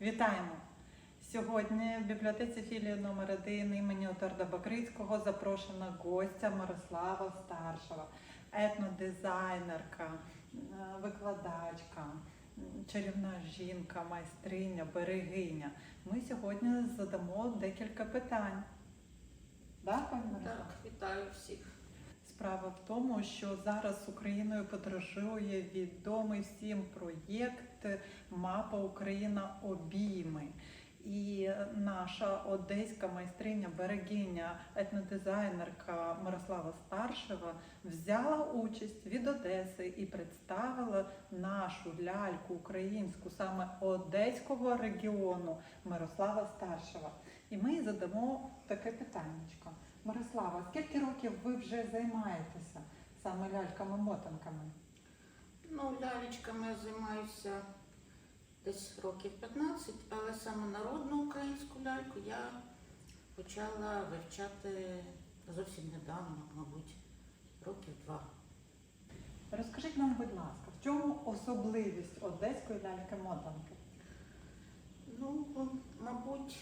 Вітаємо! Сьогодні в бібліотеці філії номер 1 імені Оторда Бакрицького запрошена гостя Мирослава Старшова, етнодизайнерка, викладачка, чарівна жінка, майстриня, берегиня. Ми сьогодні задамо декілька питань. Да, пані? Так, вітаю всіх. Справа в тому, що зараз Україною подорожує відомий всім проєкт Мапа Україна обійми. І наша одеська майстриня, берегиня, етнодизайнерка Мирослава Старшева взяла участь від Одеси і представила нашу ляльку українську, саме одеського регіону Мирослава Старшева. І ми задамо таке питаннячко. Мирослава, скільки років ви вже займаєтеся саме ляльками-мотанками? Ну, лялечками я займаюся десь років 15, але саме народну українську ляльку я почала вивчати зовсім недавно, мабуть, років два. Розкажіть нам, будь ласка, в чому особливість одеської ляльки-мотанки? Ну, мабуть,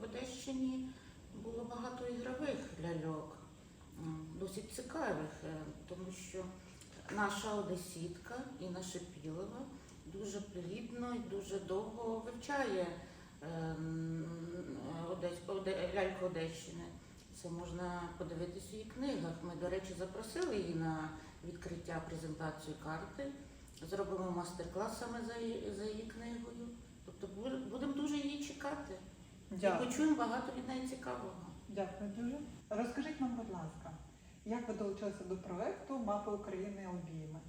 в Одещині було багато ігрових ляльок, досить цікавих, е, тому що наша одесітка Інна Шепілова дуже плідно і дуже довго вивчає е, м, Одесь- Оде- ляльку Одещини. Це можна подивитися у її книгах. Ми, до речі, запросили її на відкриття презентацію карти. Зробимо мастер-клас саме за її, за її книгою. Тобто будемо дуже її чекати. І почуємо багато від неї цікавого. Дякую дуже. Розкажіть нам, будь ласка, як ви долучилися до проекту Мапи України обійми?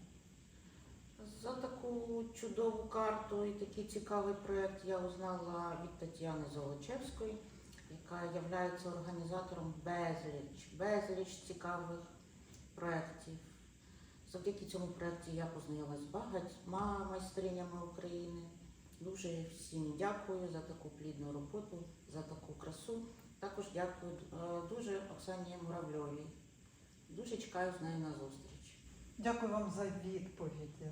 За таку чудову карту і такий цікавий проєкт я узнала від Тетяни Золочевської, яка є організатором безліч, безліч цікавих проєктів. Завдяки цьому проєкту я познайомилася з багатьма майстринями України. Дуже всім дякую за таку плідну роботу, за таку красу. Також дякую е, дуже Оксані Муравльовій. Дуже чекаю з нею на зустріч. Дякую вам за відповіді.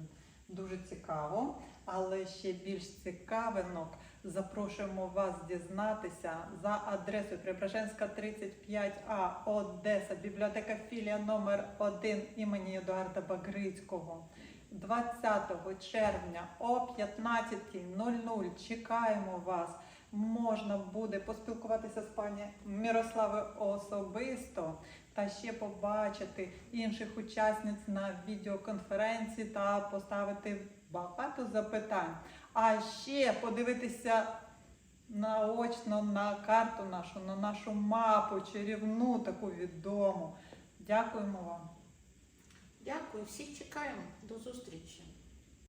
Дуже цікаво, але ще більш цікавинок запрошуємо вас дізнатися за адресою Преображенська 35А Одеса, бібліотека філія номер 1 імені Едуарда Багрицького. 20 червня о 15.00 чекаємо вас. Можна буде поспілкуватися з пані Мирославою особисто та ще побачити інших учасниць на відеоконференції та поставити багато запитань. А ще подивитися наочно на карту нашу, на нашу мапу, чарівну таку відому. Дякуємо вам. Дякую, всіх чекаємо. До зустрічі.